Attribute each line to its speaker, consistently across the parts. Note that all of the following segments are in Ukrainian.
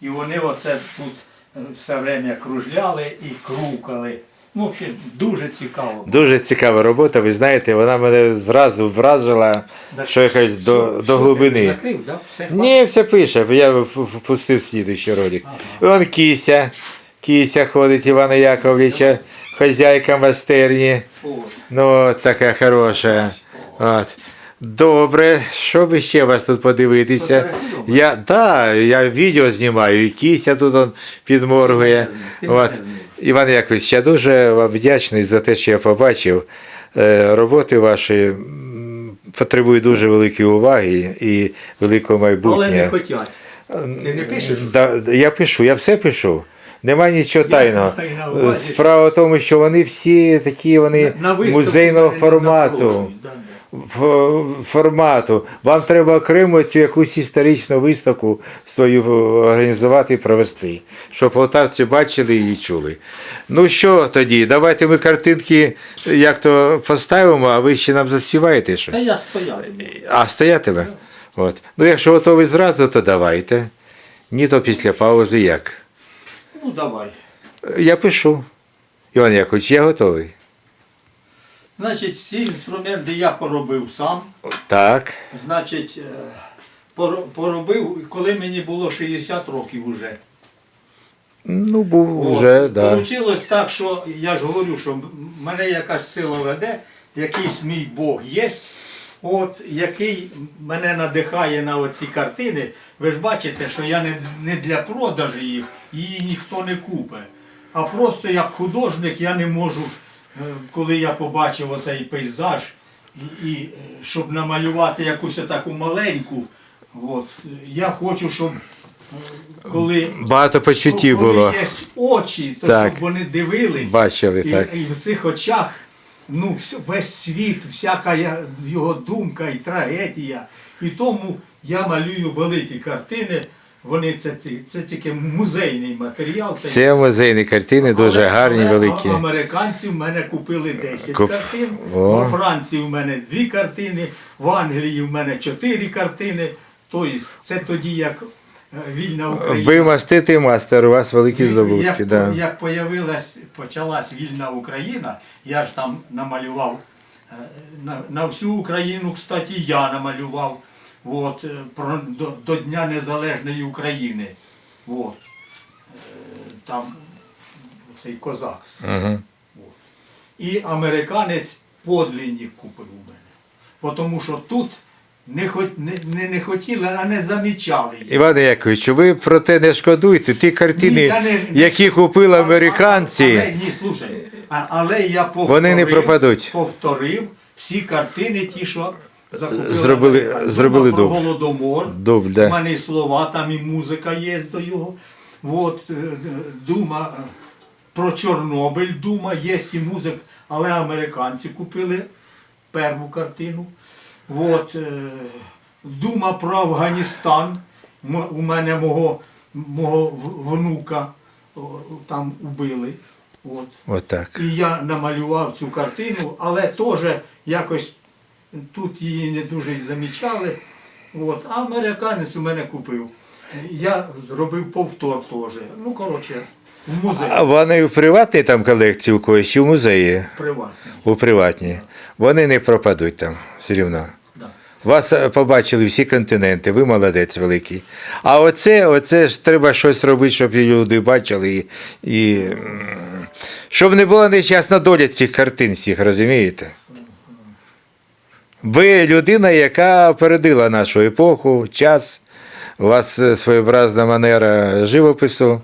Speaker 1: І вони оце тут е, все время кружляли і крукали. Ну, взагалі, дуже цікаво.
Speaker 2: Дуже цікава робота, ви знаєте, вона мене зразу вразила,
Speaker 1: Так,
Speaker 2: що я кажу, до, до глибини.
Speaker 1: Закрив, да? Все
Speaker 2: Ні, все пише, я в- в- впустив слідуючий ролик. Вон кися, кися ходить Івана Яковлевича, хазяйка майстерні.
Speaker 1: хватить.
Speaker 2: Ну, така хороша. От. Добре, що би ще вас тут подивитися? Я, да, я відео знімаю, і кися тут он підморгує. От. Іван Яковлевич, я дуже вам вдячний за те, що я побачив. Е, Роботи ваші потребують дуже великої уваги і великого
Speaker 1: Але не
Speaker 2: майбутнього.
Speaker 1: хотять. Ти не пишеш?
Speaker 2: Да, я пишу, я все пишу. Нема нічого тайного. Справа в тому, що вони всі такі вони музейного формату. формату. Вам треба окремо цю якусь історичну виставку свою організувати і провести, щоб полтавці бачили і чули. Ну що тоді, давайте ми картинки як то поставимо, а ви ще нам заспіваєте
Speaker 1: Та
Speaker 2: щось.
Speaker 1: я стояв.
Speaker 2: А, стоятиме? От. Ну, якщо готові зразу, то давайте. Ні, то після паузи як.
Speaker 1: Ну давай.
Speaker 2: Я пишу. Іван Якович, я готовий.
Speaker 1: Значить, ці інструменти я поробив сам.
Speaker 2: Так.
Speaker 1: Значить, е, поробив, коли мені було 60 років уже.
Speaker 2: Ну, був вже, так. Да.
Speaker 1: Получилось так, що я ж говорю, що мене якась сила веде, якийсь мій Бог є, от який мене надихає на оці картини. Ви ж бачите, що я не, не для продажу їх, її ніхто не купить. А просто як художник я не можу, е, коли я побачив оцей пейзаж, і, і е, щоб намалювати якусь таку маленьку, от, я хочу, щоб е, коли
Speaker 2: Багато почуттів
Speaker 1: коли
Speaker 2: було.
Speaker 1: є очі, то
Speaker 2: Так.
Speaker 1: щоб вони дивились.
Speaker 2: Бачили,
Speaker 1: і,
Speaker 2: так.
Speaker 1: і в цих очах ну, весь світ, всяка його думка і трагедія. І тому я малюю великі картини. Вони це, це тільки музейний матеріал.
Speaker 2: Це музейні картини, дуже
Speaker 1: Але-
Speaker 2: гарні, великі.
Speaker 1: Американці в мене купили 10
Speaker 2: Куп-
Speaker 1: картин,
Speaker 2: О.
Speaker 1: у Франції в мене 2 картини, в Англії в мене 4 картини. Тобто це тоді як е, вільна Україна.
Speaker 2: Ви маститий мастер, у вас великі здобутки.
Speaker 1: Як,
Speaker 2: Да.
Speaker 1: як появилась, почалась вільна Україна, я ж там намалював е, на, на всю Україну, кстати, я намалював от, е, про, до, до Дня Незалежної України. От. Е, Там цей козак.
Speaker 2: Угу.
Speaker 1: І американець подлінник купив у мене. Тому що тут не, хот, не, не, не хотіли, а не замічали їх.
Speaker 2: Іване Яковичу, ви про те не шкодуйте. Ті картини,
Speaker 1: Ні, я не-
Speaker 2: які купили американці,
Speaker 1: Але, ні, слушай, а, але я повторив,
Speaker 2: Вони не пропадуть.
Speaker 1: повторив всі картини, ті, що закупили.
Speaker 2: Зробили-
Speaker 1: американці.
Speaker 2: зробили
Speaker 1: про
Speaker 2: дуб.
Speaker 1: Голодомор.
Speaker 2: Дуб, да.
Speaker 1: У мене і слова, там і музика є до його. От, е, е, дума е, про Чорнобиль, дума, є і музик, але американці купили першу картину. От, е, дума про Афганістан. У мене мого, мого внука там убили. От.
Speaker 2: отак.
Speaker 1: І я намалював цю картину, але теж якось тут її не дуже замічали. От. А американець у мене купив. Я зробив повтор теж. Ну, коротше, в музеї
Speaker 2: А вони в приватній там колекції у когось чи в музеї?
Speaker 1: приватний.
Speaker 2: У приватній. Вони не пропадуть там все рівно. Вас е, побачили всі континенти, ви молодець великий. А оце, оце ж треба щось робити, щоб люди бачили. І, і щоб не була нещасна доля цих картин всіх, розумієте? Ви людина, яка опередила нашу епоху, час. У вас е, своєобразна манера живопису.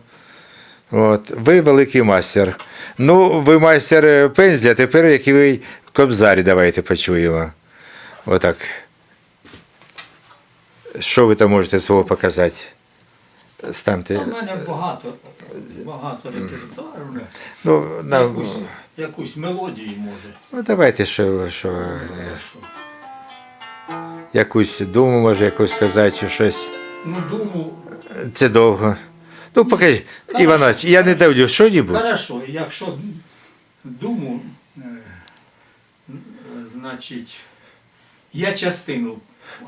Speaker 2: От. Ви великий майстер. Ну, ви майстер е, пензля, тепер який ви кобзарі, давайте почуємо. Отак. Що ви там можете свого показати? Станьте.
Speaker 1: У мене багато, багато репертуару.
Speaker 2: Ну, нам,
Speaker 1: Якусь, якусь мелодію може.
Speaker 2: ну давайте, що, що, е, якусь думу, може, якусь сказати, чи щось.
Speaker 1: Ну, думу,
Speaker 2: Це довго. Ну, покажи, Іванович, я не давлю, що-небудь.
Speaker 1: Хорошо, якщо думу, е, е, значить, я частину,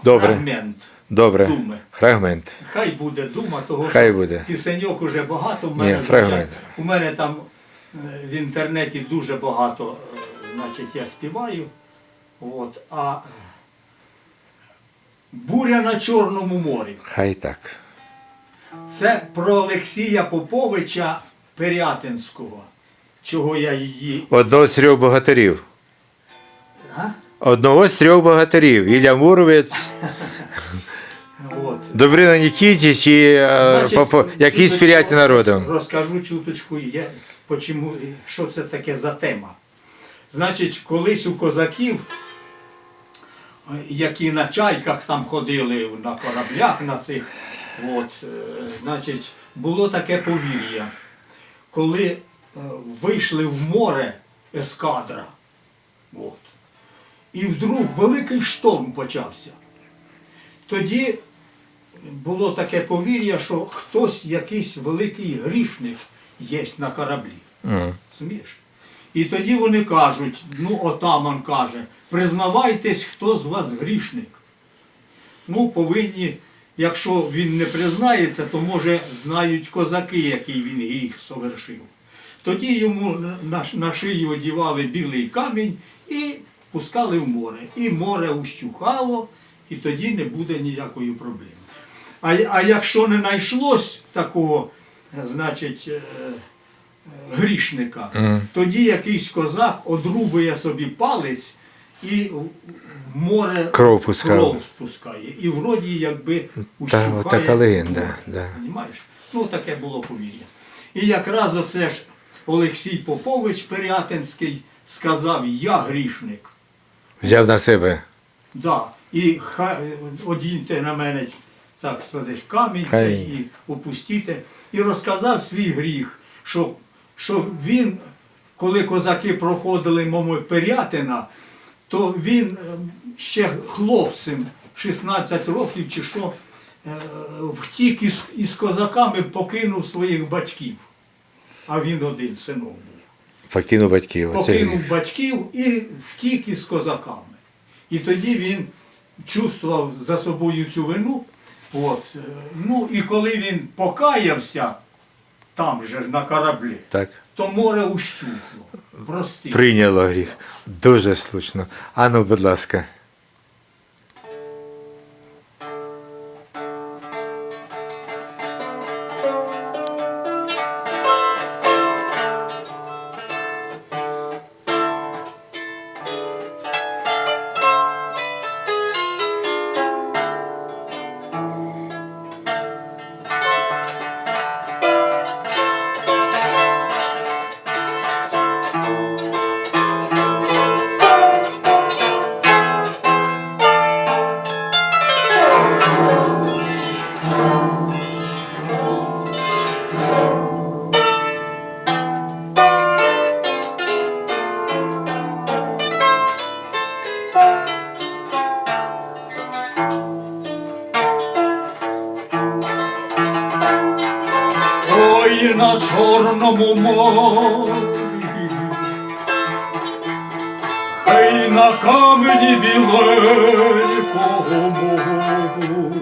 Speaker 2: Добре.
Speaker 1: фрагмент
Speaker 2: Добре.
Speaker 1: Думи.
Speaker 2: Фрагмент.
Speaker 1: Хай буде дума, того
Speaker 2: Хай буде.
Speaker 1: пісеньок уже багато. В
Speaker 2: Ні,
Speaker 1: мене,
Speaker 2: фрагмент.
Speaker 1: у мене там е, в інтернеті дуже багато, е, значить, я співаю. От, а Буря на Чорному морі.
Speaker 2: Хай так.
Speaker 1: Це про Олексія Поповича Пирятинського. Чого я її.
Speaker 2: Одного з трьох богатирів. Одного з трьох богатирів. Ілля Муромець,
Speaker 1: От.
Speaker 2: Добрина Нікітіч і е,
Speaker 1: Значить,
Speaker 2: Попо- якийсь
Speaker 1: чуточку
Speaker 2: Пірятин народом.
Speaker 1: Розкажу чуточку, я, почему, що це таке за тема. Значить, колись у козаків, е, які на чайках там ходили, на кораблях на цих, от, е, значить, було таке повір'я. Коли е, вийшли в море ескадра, от, і вдруг великий шторм почався. Тоді було таке повір'я, що хтось, якийсь великий грішник є на кораблі. Розумієш? І тоді вони кажуть, ну отаман каже, признавайтесь, хто з вас грішник. Ну, повинні, якщо він не признається, то може знають козаки, який він гріх совершив. Тоді йому на, на шию одівали білий камінь і пускали в море. І море ущухало, і тоді не буде ніякої проблеми. А, а якщо не знайшлось такого, е, значить, е, грішника, тоді якийсь козак одрубує собі палець і море
Speaker 2: Кров
Speaker 1: кров спускає. І вроді якби ущухає.
Speaker 2: от така легенда. Да.
Speaker 1: Ну, таке було повір'я. І якраз оце ж Олексій Попович Пирятинський сказав, я грішник.
Speaker 2: Взяв на себе.
Speaker 1: Да. І хай одіньте на мене, так сказати, камінь
Speaker 2: Хай.
Speaker 1: цей і опустіте. І розказав свій гріх, що, що він, коли козаки проходили мимо Пирятина, то він е, ще хлопцем, 16 років чи що, е, втік із, із козаками, покинув своїх батьків. А він один синок був
Speaker 2: Покинув батьків.
Speaker 1: Покинув батьків і втік із козаками. І тоді він чувствував за собою цю вину. От. е, Ну і коли він покаявся там же на кораблі,
Speaker 2: Так.
Speaker 1: то море ущухло. Прости.
Speaker 2: Прийняло гріх. Дуже слушно. Ану, будь ласка.
Speaker 1: Ой на Чорному морі, хай на камені біленького мору,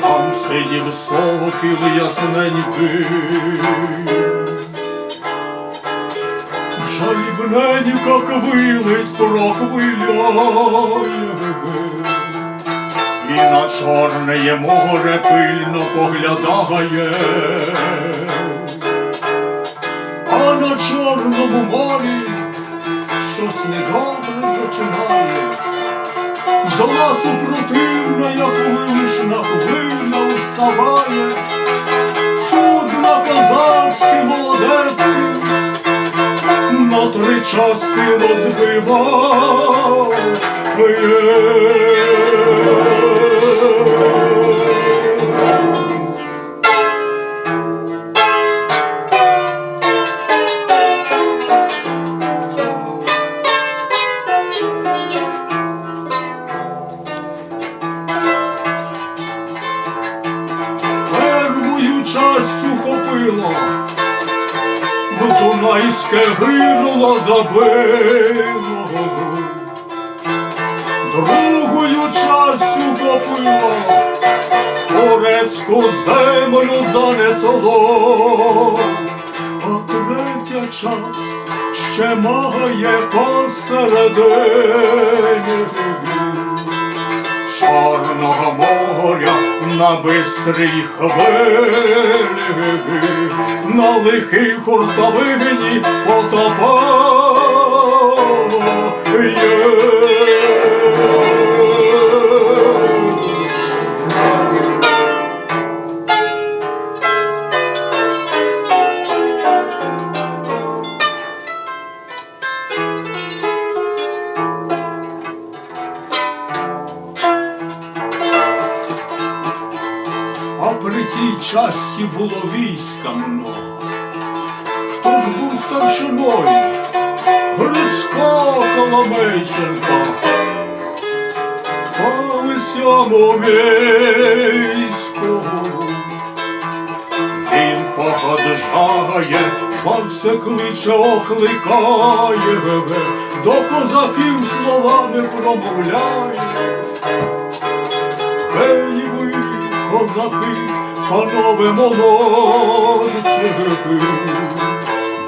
Speaker 1: там сидів сокіл ясненький, жалібненько квилить прохвиляє. І на чорне море пильно поглядає, а на чорному морі щось недобре зачинає. Зла супротивна, як вишна хвиля уставає, судна козацькі молодецькі на три части розбиває. В Дунайське гирло забило, другою частю попила, турецьку землю занесло, а третя часть ще має посередині. Чорного моря на бистрій хвилі, на лихій хуртовині потопає. При тій часті було війська много. Хто ж був старшиною? Грицько Коломейченко. По висьому війську. Він походжає, панце кличе, окликає, до козаків словами промовляє. Козаки, панове молодці,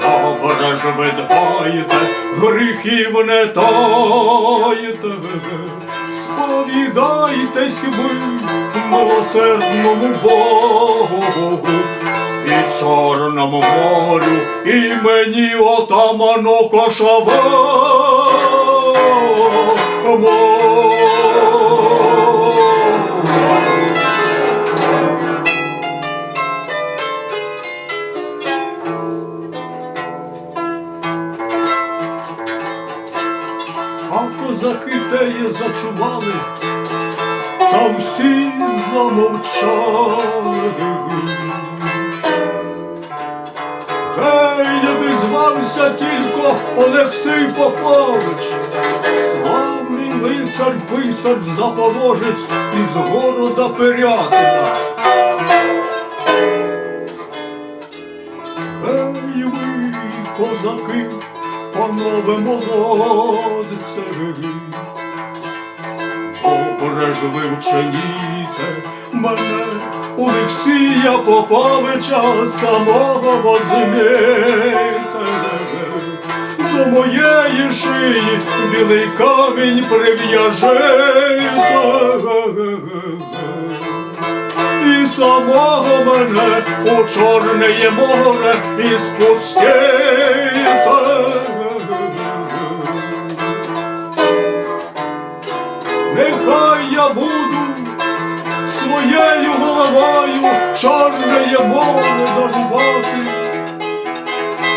Speaker 1: добре ж ви дбаєте, гріхів не таєте, сповідайтесь ви милосердному Богу. І Чорному морю, і мені отаману кошовому. Зачували, та всі замовчали. Хай не звався тільки Олексій Попович, славний лицар писар запорожець із города Пирятина. Ей ви, козаки, панове молодце, добре ж ви мене, Олексія Поповича самого возьмете. До моєї шиї білий камінь прив'яжете. І самого мене у чорне море і спустите. Нехай я буду своєю головою чорне море доживати.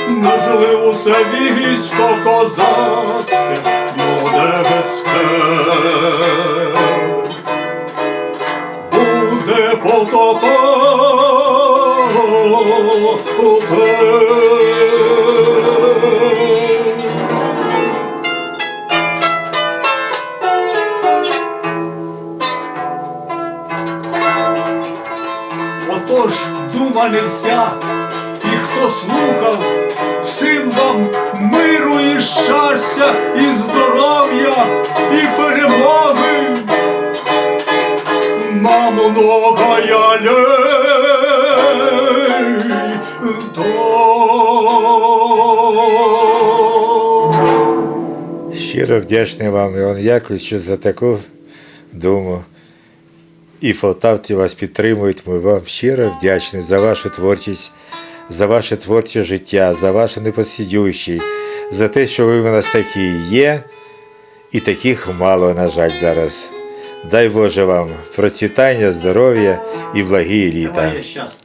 Speaker 1: Можливо, усе військо козацьке, молодецьке буде потопати. Дума вся, і хто слухав, всім вам миру і щастя, і здоров'я, і перемоги. Мамо, многая лей, то.
Speaker 2: Щиро вдячний вам, Іван Яковлевич, за таку думу. І Полтавці вас підтримують. Ми вам щиро вдячні за вашу творчість, за ваше творче життя, за ваше непосідючі, за те, що ви в нас такі є, і таких мало, на жаль, зараз. Дай Боже вам процвітання, здоров'я і благі літа.